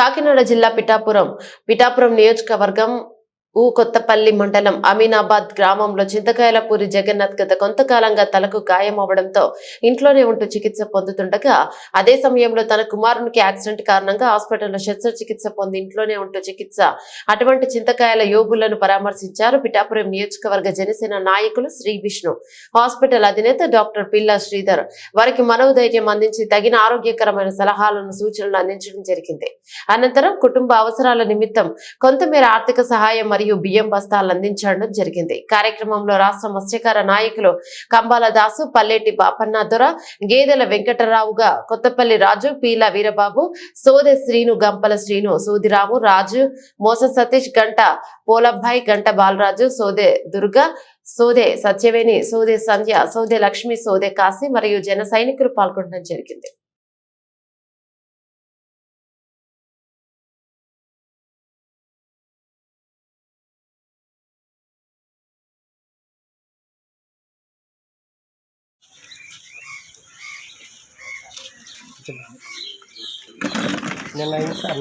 కాకినాడ జిల్లా పిఠాపురం పిఠాపురం నియోజకవర్గం ఊ కొత్తపల్లి మండలం అమీనాబాద్ గ్రామంలో చింతకాయలపూరి జగన్నాథ్ గత కొంతకాలంగా తలకు గాయం అవ్వడంతో ఇంట్లోనే ఉంటూ చికిత్స పొందుతుండగా అదే సమయంలో తన కుమారునికి యాక్సిడెంట్ కారణంగా హాస్పిటల్లో శస్త్రచికిత్స పొంది ఇంట్లోనే ఉంటూ చికిత్స. అటువంటి చింతకాయల యోగులను పరామర్శించారు పిఠాపురం నియోజకవర్గ జనసేన నాయకులు శ్రీ విష్ణు. హాస్పిటల్ అధినేత డాక్టర్ పిల్లా శ్రీధర్ వారికి మనోధైర్యం అందించి తగిన ఆరోగ్యకరమైన సలహాలను సూచనలు అందించడం జరిగింది. అనంతరం కుటుంబ అవసరాల నిమిత్తం కొంతమేర ఆర్థిక సహాయం మరియు బియ్యం బస్తాలు అందించడం జరిగింది. కార్యక్రమంలో రాష్ట్ర మత్స్యకార నాయకులు కంబాల దాసు పల్లెటి బాపన్న దొర గేదెల వెంకటరావుగా కొత్తపల్లి రాజు పీల వీరబాబు సోదె శ్రీను గంపల శ్రీను సూదిరాము రాజు మోస సతీష్ గంట పోలబ్బాయి గంట బాలరాజు సోదె దుర్గా సోదె సత్యవేణి సోదే సంధ్య సోదే లక్ష్మి సోదె కాశీ మరియు జన సైనికులు పాల్గొనడం జరిగింది. నెల అయింది సార్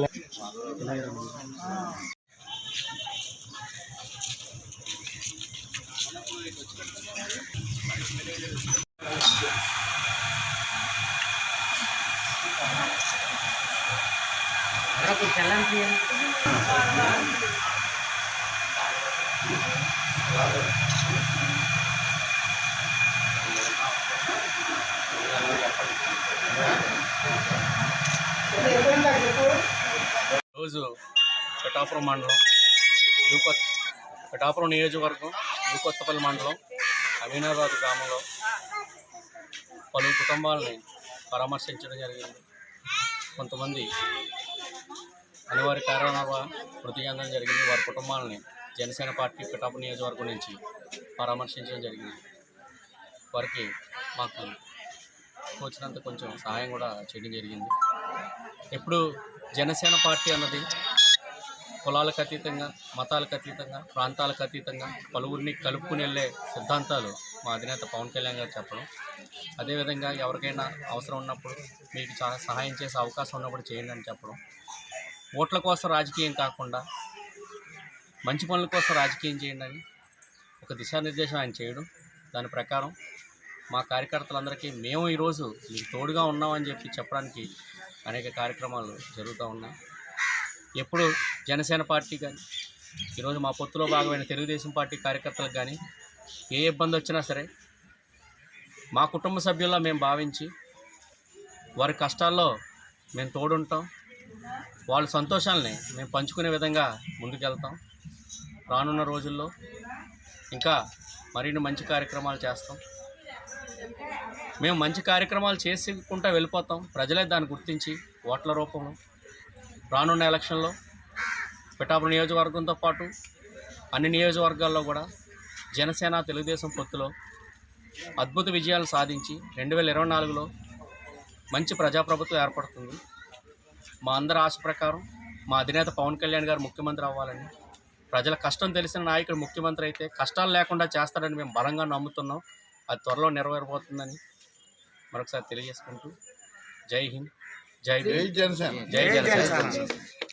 రోజు పిఠాపురం మండలం యూకొత్ పిఠాపురం నియోజకవర్గం యూకొత్తపల్లి మండలం అమీనాబాద్ గ్రామంలో పలు కుటుంబాలని పరామర్శించడం జరిగింది. కొంతమంది అనివార్య కారణాల మృతి చెందడం జరిగింది. వారి కుటుంబాలని జనసేన పార్టీ పిఠాపురం నియోజకవర్గం నుంచి పరామర్శించడం జరిగింది. వారికి మాకు వచ్చినంత కొంచెం సహాయం కూడా చేయడం జరిగింది. ఎప్పుడు జనసేన పార్టీ అన్నది కులాలకు అతీతంగా మతాలకు అతీతంగా ప్రాంతాలకు అతీతంగా పలువురిని కలుపుకుని వెళ్ళే సిద్ధాంతాలు మా అధినేత పవన్ కళ్యాణ్ గారు చెప్పడం. అదేవిధంగా ఎవరికైనా అవసరం ఉన్నప్పుడు మీకు చాలా సహాయం చేసే అవకాశం ఉన్నప్పుడు చేయండి అని చెప్పడం. ఓట్ల కోసం రాజకీయం కాకుండా మంచి పనుల కోసం రాజకీయం చేయండి అని ఒక దిశానిర్దేశం ఆయన చేయడం. దాని ప్రకారం మా కార్యకర్తలందరికీ మేము ఈరోజు మీకు తోడుగా ఉన్నామని చెప్పి చెప్పడానికి అనేక కార్యక్రమాలు జరుగుతూ ఉన్నాయి. ఎప్పుడు జనసేన పార్టీ కానీ ఈరోజు మా పొత్తులో భాగమైన తెలుగుదేశం పార్టీ కార్యకర్తలకు కానీ ఏ ఇబ్బంది వచ్చినా సరే మా కుటుంబ సభ్యుల్లో మేము భావించి వారి కష్టాల్లో మేము తోడుంటాం. వాళ్ళ సంతోషాలని మేము పంచుకునే విధంగా ముందుకెళ్తాం. రానున్న రోజుల్లో ఇంకా మరిన్ని మంచి కార్యక్రమాలు చేస్తాం. మేము మంచి కార్యక్రమాలు చేసుకుంటూ వెళ్ళిపోతాం. ప్రజలే దాన్ని గుర్తించి ఓట్ల రూపంలో రానున్న ఎలక్షన్లో పిఠాపురం నియోజకవర్గంతో పాటు అన్ని నియోజకవర్గాల్లో కూడా జనసేన తెలుగుదేశం పొత్తులో అద్భుత విజయాలు సాధించి రెండు వేల ఇరవై నాలుగులో మంచి ప్రజాప్రభుత్వం ఏర్పడుతుంది. మా అందరి ఆశ ప్రకారం మా అధినేత పవన్ కళ్యాణ్ గారు ముఖ్యమంత్రి అవ్వాలని ప్రజల కష్టం తెలిసిన నాయకుడు ముఖ్యమంత్రి అయితే కష్టాలు లేకుండా చేస్తాడని మేము బలంగా నమ్ముతున్నాం. అది త్వరలో నెరవేరబోతుందని మరొకసారి తెలియజేసుకుంటూ జై హింద్ జై భీమ్, జనసేన. జై జనసేన.